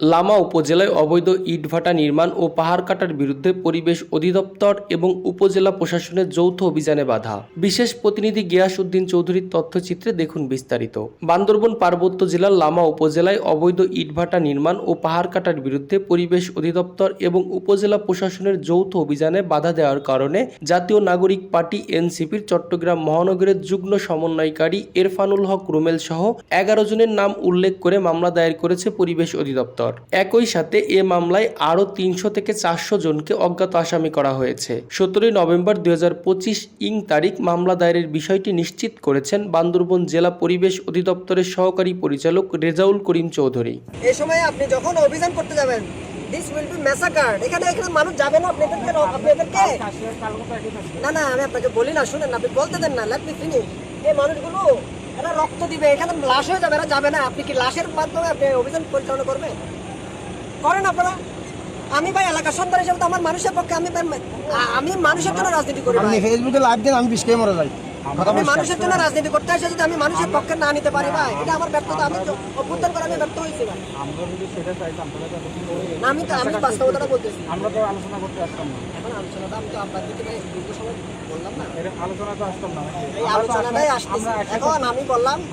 লামা উপজেলায় অবৈধ ইটভাটা নির্মাণ ও পাহাড় কাটার বিরুদ্ধে পরিবেশ অধিদপ্তর এবং উপজেলা প্রশাসনের যৌথ অভিযানে বাধা। বিশেষ প্রতিনিধি গিয়াস উদ্দিন চৌধুরীর তথ্যচিত্রে দেখুন বিস্তারিত। বান্দরবন পার্বত্য জেলার লামা উপজেলায় অবৈধ ইটভাটা নির্মাণ ও পাহাড় কাটার বিরুদ্ধে পরিবেশ অধিদপ্তর এবং উপজেলা প্রশাসনের যৌথ অভিযানে বাধা দেওয়ার কারণে জাতীয় নাগরিক পার্টি এনসিপির চট্টগ্রাম মহানগরের যুগ্ম সমন্বয়কারী এরফানুল হক রুমেল সহ এগারো জনের নাম উল্লেখ করে মামলা দায়ের করেছে পরিবেশ অধিদপ্তর। একই সাথে এ মামলায় আরও তিনশো থেকে চারশো জনকে অজ্ঞাত আসামি করা হয়েছে। সতেরোই নভেম্বর দুই ইং তারিখ মামলা দায়েরের বিষয়টি নিশ্চিত করেছেন বান্দরবন জেলা পরিবেশ অধিদপ্তরের সহকারী পরিচালক রেজাউল করিম চৌধুরী। এই সময় আপনি যখন অভিযান করতে যাবেন দিস উইল বি ম্যাসাকার এখানে এখানে মানুষ যাবে না আপনাদেরকে আপনাদেরকে না না, আমি আপনাকে বলি না, শুনেন আপনি বলতে দেন না লেট মি ফিনিশ এই মানুষগুলো এরা রক্ত দিবে এখানে লাশ হয়ে যাবে এরা যাবে না। আপনি কি লাশের মাধ্যমে আপনি অভিযান পরিচালনা করবেন? করেন আপনারা। আমি ভাই এলাকার সন্তান হিসেবে তো আমার মানুষের পক্ষে আমি আমি মানুষের জন্য রাজনীতি করি ফেসবুকে লাইভ দেন আমি বিষকে মরে যাই। আমি মানুষের জন্য রাজনীতি করতে আসে যদি আমি মানুষের পক্ষে না নিতে পারি ভাই। এটা আমার ব্যর্থতা। আমি তো অভ্যুত্থান করে আমি ব্যর্থ হয়েছি ভাই। আমরা যদি সেটা চাইতাম তাহলে আমি তো আমি বাস্তবতাটা বলতেছি। আমরা তো আলোচনা করতে আসতাম না। এখন আলোচনাটা আমি তো আপনার দিকে দীর্ঘ সময় বললাম না। আলোচনা তো আসতাম না। এই আলোচনাটাই আসতেছে। এখন আমি বললাম